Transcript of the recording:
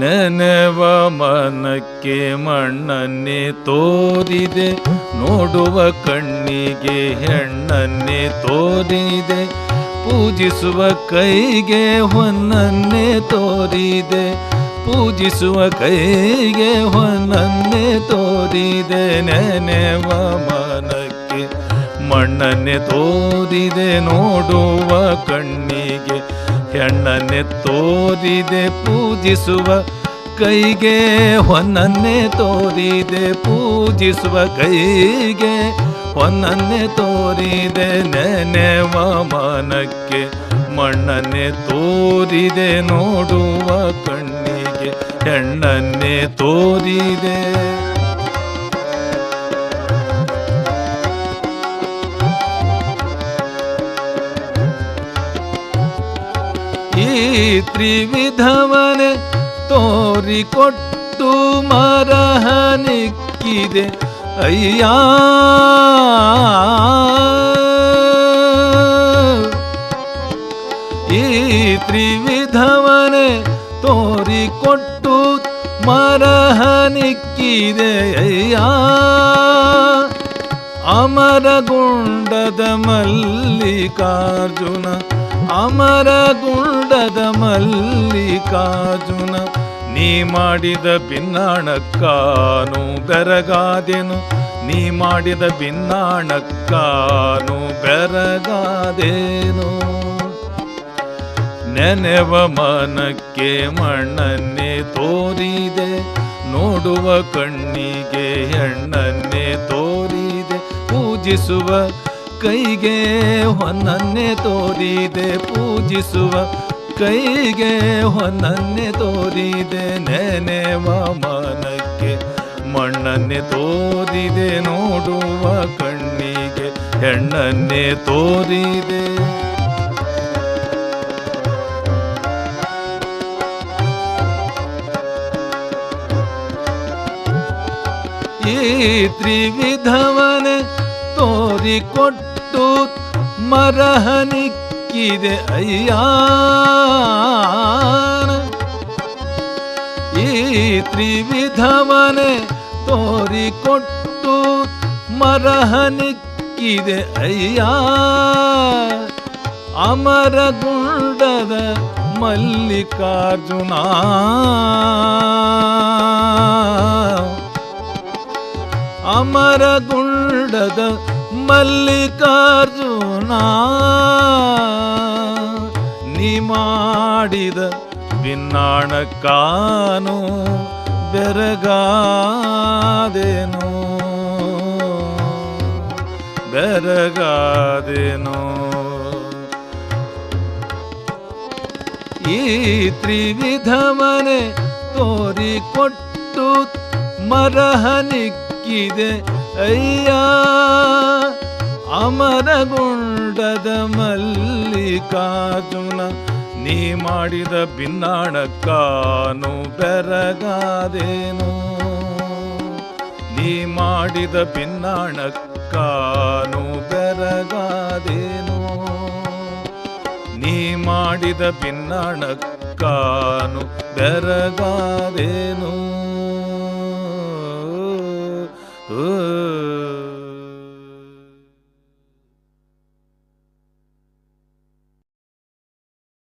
ನೆನೆವ ಮನಕ್ಕೆ ಮಣ್ಣನ್ನೇ ತೋರಿದೆ, ನೋಡುವ ಕಣ್ಣಿಗೆ ಹೆಣ್ಣನ್ನೇ ತೋರಿದೆ, ಪೂಜಿಸುವ ಕೈಗೆ ಹೊನ್ನನ್ನೇ ತೋರಿದೆ, ಪೂಜಿಸುವ ಕೈಗೆ ಹೊನ್ನನ್ನೇ ತೋರಿದೆ, ನೆನೆವ ಮನಕ್ಕೆ ಮಣ್ಣನ್ನೇ ತೋರಿದೆ ನೋಡುವ ಕಣ್ಣಿಗೆ ಹೆಣ್ಣನ್ನೇ ತೋರಿದೆ ಪೂಜಿಸುವ ಕೈಗೆ, ಹೊನ್ನನ್ನೇ ತೋರಿದೆ ಪೂಜಿಸುವ ಕೈಗೆ, ಹೊನ್ನನ್ನೇ ತೋರಿದೆ ನೆನೆವ ಮನಕ್ಕೆ, ಮಣ್ಣನ್ನೇ ತೋರಿದೆ ನೋಡುವ ಕಣ್ಣಿಗೆ, ಹೆಣ್ಣನ್ನೇ ತೋರಿದೆ. ತ್ರಿವಿಧವನೆ ತೋರಿಕೊಟ್ಟು ಮರಹನಿಕ್ಕಿದೆ ಅಯ್ಯ ಈ ತ್ರಿವಿಧವನೆ ತೋರಿಕೊಟ್ಟು ಮರಹನಿಕ್ಕಿದೆ ಅಯ್ಯ ಅಮರಗುಂಡದ ಮಲ್ಲಿಕಾರ್ಜುನ ಅಮರಗುಂಡದ ಮಲ್ಲಿಕಾರ್ಜುನ, ನೀ ಮಾಡಿದ ಭಿನ್ನಾಣಕ್ಕಾನು ಬೆರಗಾದೆನು. ನೀ ಮಾಡಿದ ಭಿನ್ನಾಣಕ್ಕಾನು ಬೆರಗಾದೇನು. ನೆನೆವ ಮನಕ್ಕೆ ಮಣ್ಣನ್ನೇ ತೋರಿದೆ, ನೋಡುವ ಕಣ್ಣಿಗೆ ಹೆಣ್ಣನ್ನೇ ತೋರಿದೆ. ಪೂಜಿಸುವ ಕೈಗೆ ಹೊನ್ನನ್ನೇ ತೋರಿದೆ ಪೂಜಿಸುವ. ಕೈಗೆ ಹೊನ್ನನ್ನೇ ತೋರಿದೆ ನೆನೆವ ಮನಕ್ಕೆ ಮಣ್ಣನ್ನೆ ತೋರಿದೆ ನೋಡುವ ಕಣ್ಣಿಗೆ. ಹೆಣ್ಣನ್ನೆ ತೋರಿದೆ. ಈ ತ್ರಿವಿಧವನೆ ತೋರಿಕೊಟ್ಟು ಮರಹನಿಕ್ಕಿದೆ ಅಯ್ಯ ಈ ತ್ರಿವಿಧವನೆ ತೋರಿಕೊಟ್ಟು ಮರಹನಿಕ್ಕಿದೆ ಅಯ್ಯ. ಅಮರಗುಂಡದ ಮಲ್ಲಿಕಾರ್ಜುನ. ಅಮರಗುಂಡದ ಮಲ್ಲಿಕಾರ್ಜುನ ನೀ ಮಾಡಿದ ಭಿನ್ನಾಣಕ್ಕಾನು ಬೆರಗಾದೇನು ಬೆರಗಾದೇನು. ಈ ತ್ರಿವಿಧಮನೆ ತೋರಿಕೊಟ್ಟು ಮರಹನಿಕ್ಕಿದೆ ಅಯ್ಯ. ಅಮರಗುಂಡದ ಮಲ್ಲಿಕಾರ್ಜುನ, ನೀ ಮಾಡಿದ ಭಿನ್ನಾಣಕ್ಕಾನು ಬೆರಗಾದೇನು? ನೀ ಮಾಡಿದ ಭಿನ್ನಾಣಕ್ಕಾನು ಬೆರಗಾದೇನು? ನೀ ಮಾಡಿದ ಭಿನ್ನಾಣಕ್ಕಾನು ಬೆರಗಾದೇನು? ಓ